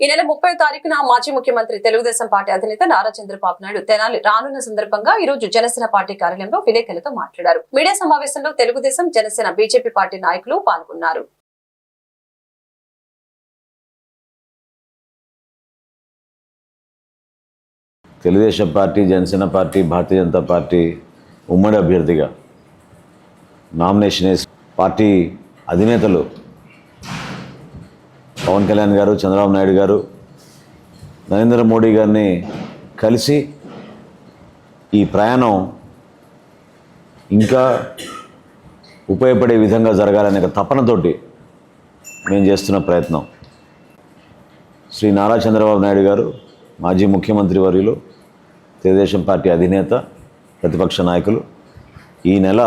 ఈ నెల ముప్పై తారీఖున మాజీ ముఖ్యమంత్రి తెలుగుదేశం పార్టీ అధినేత నారా చంద్రబాబు నాయుడు తెనాలి రానున్న సందర్భంగా ఈ రోజు జనసేన పార్టీ కార్యాలయంలో విలేకరులతో మాట్లాడారు. మీడియా సమావేశంలో తెలుగుదేశం జనసేన బీజేపీ పార్టీ నాయకులు పాల్గొన్నారు. Telugu Desam party Janasena party Bharatiya Janata party ఉమ్మడి అభ్యర్థిగా నామినేషన్ వేసి పార్టీ అధినేతలు పవన్ కళ్యాణ్ గారు చంద్రబాబు నాయుడు గారు నరేంద్ర మోడీ గారిని కలిసి ఈ ప్రయాణం ఇంకా ఉపయోగపడే విధంగా జరగాలనే ఒక తపనతోటి మేము చేస్తున్న ప్రయత్నం. శ్రీ నారా చంద్రబాబు నాయుడు గారు మాజీ ముఖ్యమంత్రి వర్యులు తెలుగుదేశం పార్టీ అధినేత ప్రతిపక్ష నాయకులు ఈ నెల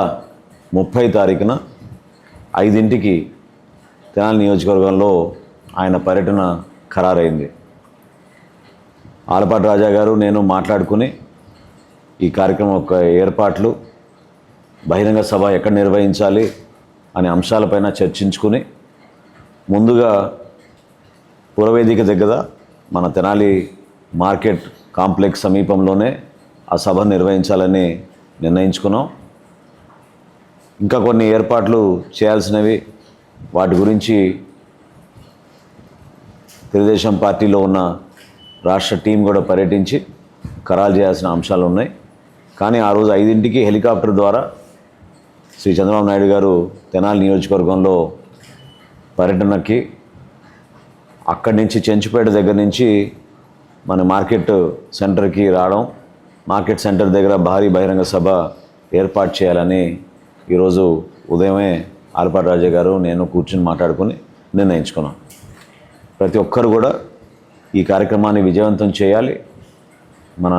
ముప్పై తారీఖున ఐదింటికి తెనాలి నియోజకవర్గంలో ఆయన పర్యటన ఖరారైంది. ఆలపాటి రాజా గారు నేను మాట్లాడుకుని ఈ కార్యక్రమం యొక్క ఏర్పాట్లు బహిరంగ సభ ఎక్కడ నిర్వహించాలి అనే అంశాలపైన చర్చించుకుని ముందుగా పురవేదిక దగ్గర మన తెనాలి మార్కెట్ కాంప్లెక్స్ సమీపంలోనే ఆ సభ నిర్వహించాలని నిర్ణయించుకున్నాం. ఇంకా కొన్ని ఏర్పాట్లు చేయాల్సినవి వాటి గురించి తెలుగుదేశం పార్టీలో ఉన్న రాష్ట్ర టీం కూడా పర్యటించి ఖరారు చేయాల్సిన అంశాలు ఉన్నాయి. కానీ ఆ రోజు ఐదింటికి హెలికాప్టర్ ద్వారా శ్రీ చంద్రబాబు నాయుడు గారు తెనాలి నియోజకవర్గంలో పర్యటనకి అక్కడి నుంచి చెంచుపేట దగ్గర నుంచి మన మార్కెట్ సెంటర్కి రావడం మార్కెట్ సెంటర్ దగ్గర భారీ బహిరంగ సభ ఏర్పాటు చేయాలని ఈరోజు ఉదయమే ఆర్పాటి రాజా గారు నేను కూర్చుని మాట్లాడుకుని నిర్ణయించుకున్నాను ప్రతి ఒక్కరు కూడా ఈ కార్యక్రమాన్ని విజయవంతం చేయాలి. మన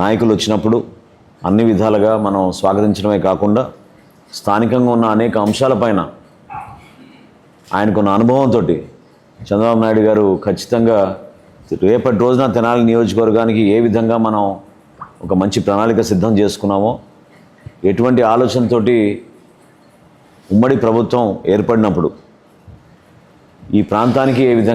నాయకులు వచ్చినప్పుడు అన్ని విధాలుగా మనం స్వాగతించడమే కాకుండా స్థానికంగా ఉన్న అనేక అంశాలపైన ఆయనకున్న అనుభవంతో చంద్రబాబు నాయుడు గారు ఖచ్చితంగా రేపటి రోజున తెనాలి నియోజకవర్గానికి ఏ విధంగా మనం ఒక మంచి ప్రణాళిక సిద్ధం చేసుకున్నామో ఎటువంటి ఆలోచనతోటి ఉమ్మడి ప్రభుత్వం ఏర్పడినప్పుడు ఈ ప్రాంతానికి ఏ విధంగా